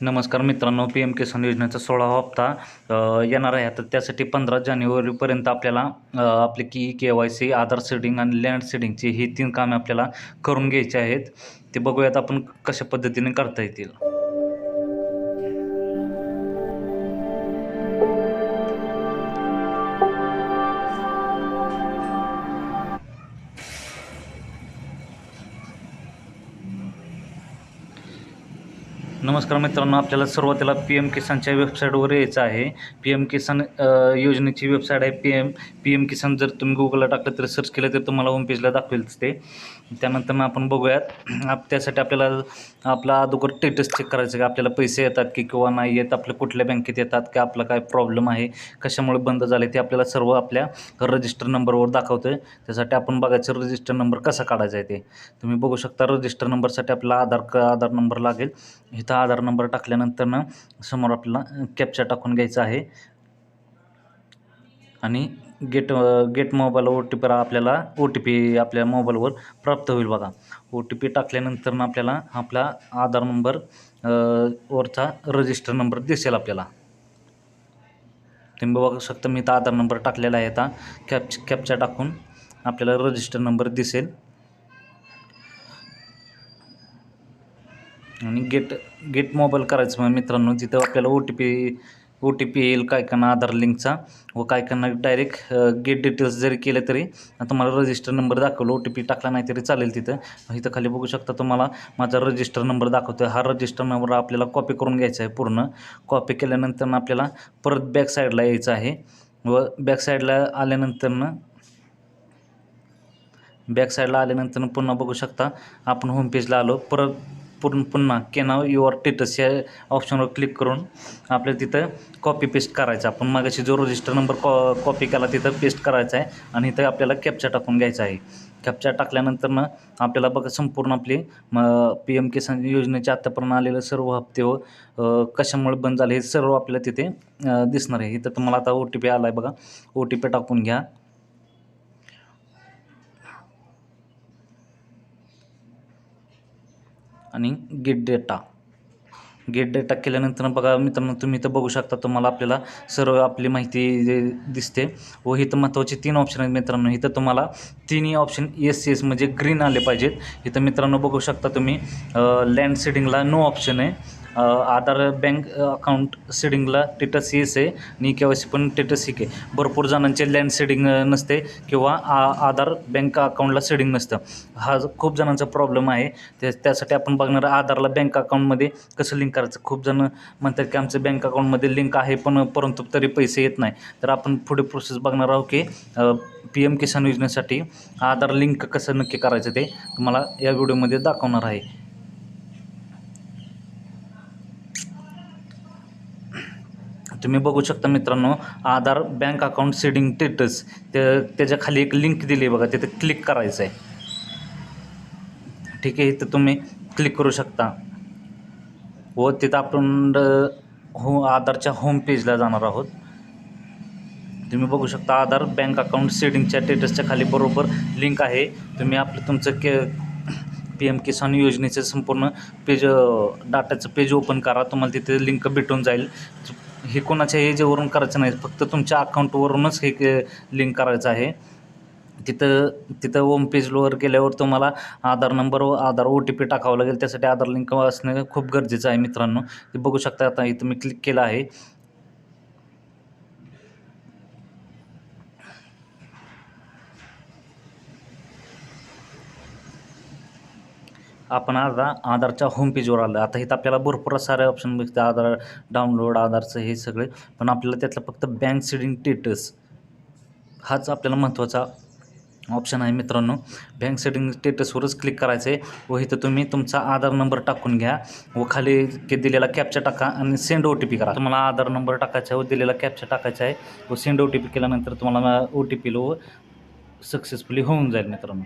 नमस्कार मित्रांनो P M किसान योजनेचा सोळावा हप्ता येणार आहे. तर त्यासाठी पंधरा जानेवारीपर्यंत आपल्याला आपली आपले की के वाय सी आधार सेडिंग आणि लँड सेडिंगची ही तीन कामे आपल्याला करून घ्यायची आहेत. ते बघूयात आपण कशा पद्धतीने करता येतील. नमस्कार मित्रांनो आपल्याला सुरुवातीला पी एम किसानच्या वेबसाईटवर यायचं आहे. पी एम किसान योजनेची वेबसाईट आहे P M. P M Kisan जर तुम्ही गुगलला टाकलं तर सर्च केलं तर तुम्हाला होम पेजला दाखवेलच ते. त्यानंतर मग आपण बघूयात. आप त्यासाठी आपल्याला आपला अगोदर स्टेटस चेक करायचं की आपल्याला पैसे येतात की किंवा नाही येत आपल्या कुठल्या बँकेत येतात की आपला काय प्रॉब्लेम आहे कशामुळे बंद झाले ते आपल्याला सर्व आपल्या रजिस्टर नंबरवर दाखवतं त्यासाठी आपण बघायचं रजिस्टर नंबर कसा काढायचा आहे ते. तुम्ही बघू शकता रजिस्टर नंबरसाठी आपला आधार क आधार नंबर लागेल. इथं आधार नंबर टाकल्यानंतर ना समोर आपल्याला कॅप्चा टाकून घ्यायचा आहे. आणि get get mobile O T P आपल्याला ओ टी पी आपल्या मोबाईलवर प्राप्त होईल बघा. ओ टी पी टाकल्यानंतर ना आपल्याला आपला आधार नंबर वरचा रजिस्टर नंबर दिसेल आपल्याला. तुम्ही बघू शकता मी तर आधार नंबर टाकलेला आहे आता. कॅप कॅपचा टाकून आपल्याला रजिस्टर नंबर दिसेल. आणि गेट गेट मोबाईल करायचं मग मित्रांनो तिथं आपल्याला O T P O T P येईल काय काना आधार लिंकचा व काय काना डायरेक्ट गेट डिटेल्स जरी केले तरी तुम्हाला रजिस्टर नंबर दाखवलं ओ टी पी टाकला नाही तरी चालेल तिथं. इथं खाली बघू शकता तुम्हाला माझा रजिस्टर नंबर दाखवतो हा रजिस्टर नंबर आपल्याला कॉपी करून घ्यायचा आहे पूर्ण. कॉपी केल्यानंतर आपल्याला परत बॅक साईडला यायचं आहे. व बॅक साईडला आल्यानंतर बॅक साईडला आल्यानंतर पुन्हा बघू शकता आपण होम पेजला आलो. परत पूर्ण पुन्हा केनाव युअर टेटस या ऑप्शनवर क्लिक करून आपल्याला तिथं कॉपी पेस्ट करायचा. आपण मागाशी जो रजिस्टर नंबर कॉ कॉपी केला तिथं पेस्ट करायचा आहे आणि इथं आपल्याला कॅप्चा टाकून घ्यायचा आहे. कॅप्चा टाकल्यानंतर ना आपल्याला बघा संपूर्ण आपली पी एम किसान योजनेचे आत्तापर्यंत आलेले सर्व हप्ते व कशामुळे बंद झाले हे सर्व आपल्याला तिथे दिसणार आहे. इथं तुम्हाला आता ओ टी पी आला आहे बघा. ओ टी पी टाकून घ्या. आणि गेट डेटा गेट डेटा केल्यानंतर बघा मित्रांनो तुम्ही इथं बघू शकता तुम्हाला आपल्याला सर्व आपली माहिती दिसते. व इथं महत्त्वाचे तीन ऑप्शन आहेत मित्रांनो. इथं तुम्हाला तिन्ही ऑप्शन एस येस एस म्हणजे ग्रीन आले पाहिजेत. इथं मित्रांनो बघू शकता तुम्ही लँड सेडिंगला नो ऑप्शन आहे. आधार बँक अकाउंट सेडिंगला टेटस येस आहे आणि के वाय सी पण टेटस ही के भरपूर जणांचे लँड सेडिंग नसते किंवा आ आधार बँक अकाउंटला सेडिंग नसतं. हा खूप जणांचा प्रॉब्लेम आहे. त्या त्यासाठी आपण बघणार आधारला बँक अकाउंटमध्ये कसं लिंक करायचं. खूप जण म्हणतात की आमचं बँक अकाउंटमध्ये लिंक आहे पण परंतु तरी पैसे येत नाही. तर आपण पुढे प्रोसेस बघणार आहोत की पी एम किसान योजनेसाठी आधार लिंक कसं नक्की करायचं ते तुम्हाला या व्हिडिओमध्ये दाखवणार आहे. तुम्ही बघू शकता मित्रांनो Aadhaar bank account seeding status त्या त्याच्याखाली एक लिंक दिली आहे बघा तिथे क्लिक करायचं आहे. ठीक आहे इथं तुम्ही क्लिक करू शकता. व तिथं आपण हो आधारच्या होम पेजला जाणार आहोत. तुम्ही बघू शकता आधार बँक अकाउंट सेडिंगच्या स्टेटसच्या खाली बरोबर लिंक आहे. तुम्ही आपलं तुमचं के पी एम किसान योजनेचं संपूर्ण पेज डाटाचं पेज ओपन करा. तुम्हाला तिथे लिंक भेटून जाईल. हे कोणाच्या एजवरून करायचं नाही. फक्त तुमच्या अकाउंटवरूनच हे लिंक करायचं आहे. तिथं तिथं होम पेजवर गेल्यावर तुम्हाला आधार नंबर व आधार ओ टी पी टाकावं लागेल. त्यासाठी आधार लिंक असणं खूप गरजेचं आहे मित्रांनो. ते बघू शकता आता इथं मी क्लिक केलं आहे. आपण आता आधारच्या होम पेजवर आलं आता इथं आपल्याला भरपूर सारे ऑप्शन भेटतात. आधार डाउनलोड आधारचं हे सगळे. पण आपल्याला त्यातलं फक्त बँक सिडिंग स्टेटस हाच आपल्याला महत्त्वाचा ऑप्शन आहे मित्रांनो. बँक सेटिंग स्टेटसवरच क्लिक करायचं आहे व इथं तुम्ही तुमचा आधार नंबर टाकून घ्या. व खाली के दिलेला कॅपचा टाका आणि सेंड ओ टी पी करा. तुम्हाला आधार नंबर टाकायचा आहे व दिलेला कॅपचा टाकायचा आहे. व सेंड ओ टी पी केल्यानंतर तुम्हाला ओ टी पी लो सक्सेसफुली होऊन जाईल मित्रांनो.